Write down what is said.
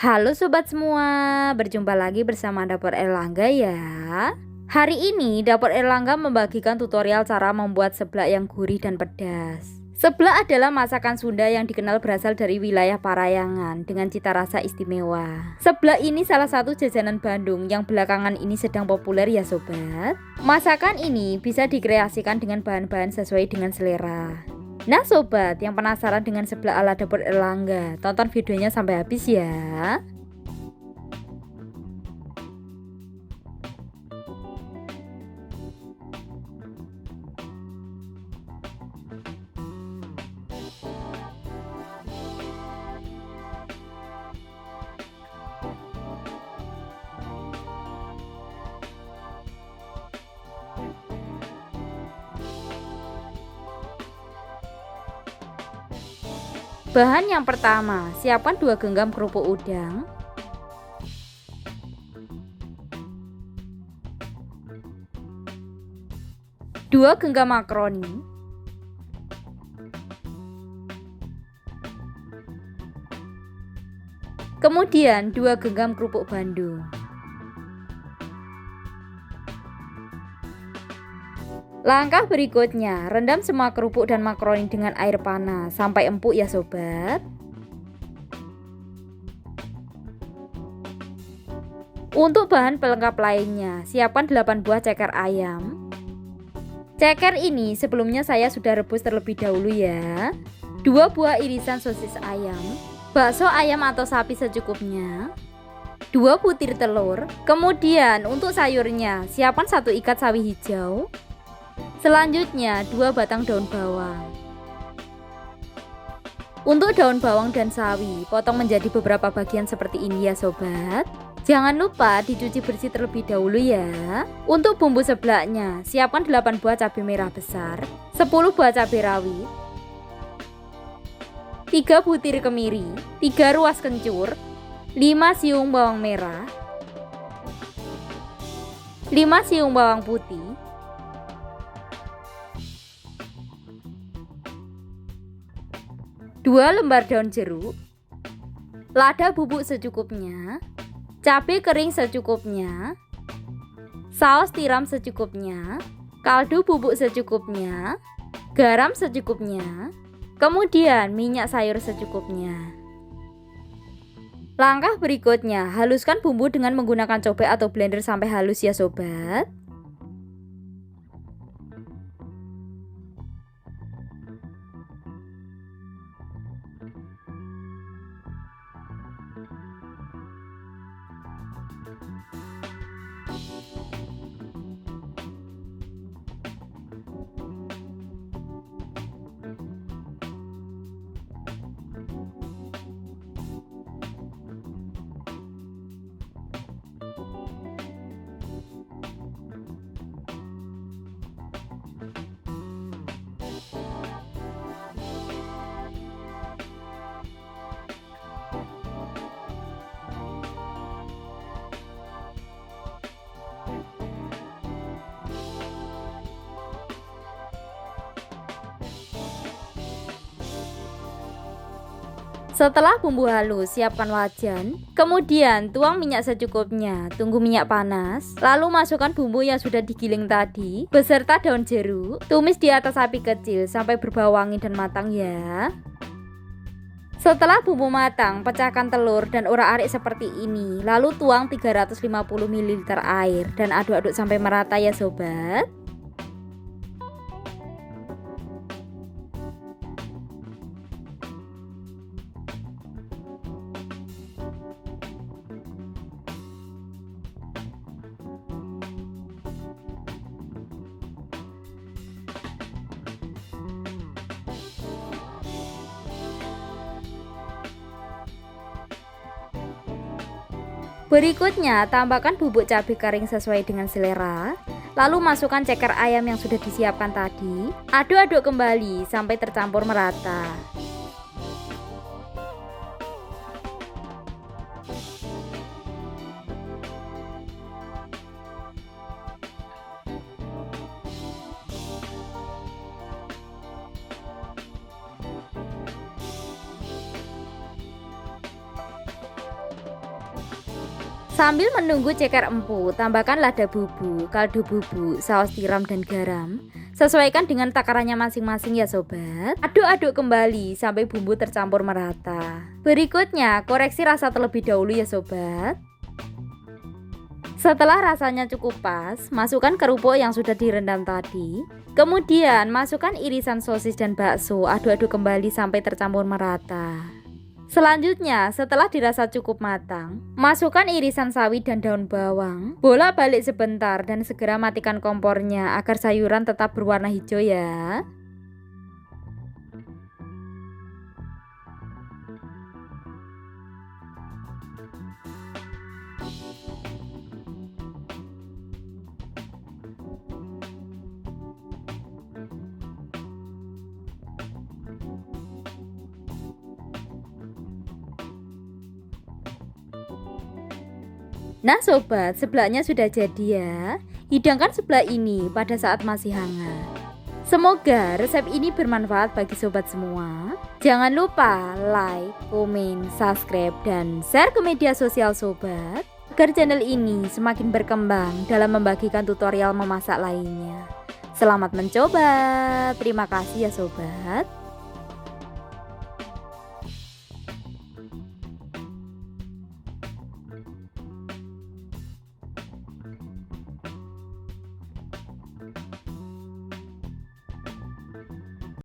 Halo sobat semua, berjumpa lagi bersama Dapur Erlangga ya. Hari ini Dapur Erlangga membagikan tutorial cara membuat seblak yang gurih dan pedas. Seblak adalah masakan Sunda yang dikenal berasal dari wilayah Parayangan dengan cita rasa istimewa. Seblak ini salah satu jajanan Bandung yang belakangan ini sedang populer ya sobat. Masakan ini bisa dikreasikan dengan bahan-bahan sesuai dengan selera. Nah sobat yang penasaran dengan sebelah ala dapur Erlangga Tonton videonya sampai habis ya Bahan yang pertama, siapkan 2 genggam kerupuk udang. Dua genggam makaroni. Kemudian 2 genggam kerupuk Bandung. Langkah berikutnya, rendam semua kerupuk dan makaroni dengan air panas sampai empuk ya sobat. Untuk bahan pelengkap lainnya, siapkan 8 buah ceker ayam. Ceker ini sebelumnya saya sudah rebus terlebih dahulu ya. 2 buah irisan sosis ayam, bakso ayam atau sapi secukupnya, 2 butir telur. Kemudian untuk sayurnya, siapkan satu ikat sawi hijau, Selanjutnya, dua batang daun bawang. Untuk daun bawang dan sawi, potong menjadi beberapa bagian seperti ini ya sobat. Jangan lupa dicuci bersih terlebih dahulu ya. Untuk bumbu seblaknya, siapkan 8 buah cabai merah besar, 10 buah cabai rawit, 3 butir kemiri, 3 ruas kencur, 5 siung bawang merah, 5 siung bawang putih, 2 lembar daun jeruk, lada bubuk secukupnya, cabai kering secukupnya, saus tiram secukupnya, kaldu bubuk secukupnya, garam secukupnya, kemudian minyak sayur secukupnya. Langkah berikutnya, haluskan bumbu dengan menggunakan cobek atau blender sampai halus ya sobat. Setelah bumbu halus, siapkan wajan. Kemudian tuang minyak secukupnya, tunggu minyak panas. Lalu masukkan bumbu yang sudah digiling tadi beserta daun jeruk. Tumis di atas api kecil sampai berbau wangi dan matang ya. Setelah bumbu matang, pecahkan telur dan urak-arik seperti ini. Lalu tuang 350 ml air dan aduk-aduk sampai merata ya sobat. Berikutnya, tambahkan bubuk cabai kering sesuai dengan selera. Lalu masukkan ceker ayam yang sudah disiapkan tadi. Aduk-aduk kembali sampai tercampur merata. Sambil menunggu ceker empuk, tambahkan lada bubuk, kaldu bubuk, saus tiram dan garam. Sesuaikan dengan takarannya masing-masing ya sobat. Aduk-aduk kembali sampai bumbu tercampur merata. Berikutnya, koreksi rasa terlebih dahulu ya sobat. Setelah rasanya cukup pas, masukkan kerupuk yang sudah direndam tadi. Kemudian, masukkan irisan sosis dan bakso, aduk-aduk kembali sampai tercampur merata. Selanjutnya, setelah dirasa cukup matang, masukkan irisan sawi dan daun bawang. Bolak balik sebentar dan segera matikan kompornya agar sayuran tetap berwarna hijau ya. Nah sobat, sebelahnya sudah jadi ya. Hidangkan sebelah ini pada saat masih hangat. Semoga resep ini bermanfaat bagi sobat semua. Jangan lupa like, komen, subscribe, dan share ke media sosial sobat agar channel ini semakin berkembang dalam membagikan tutorial memasak lainnya. Selamat mencoba. Terima kasih ya sobat.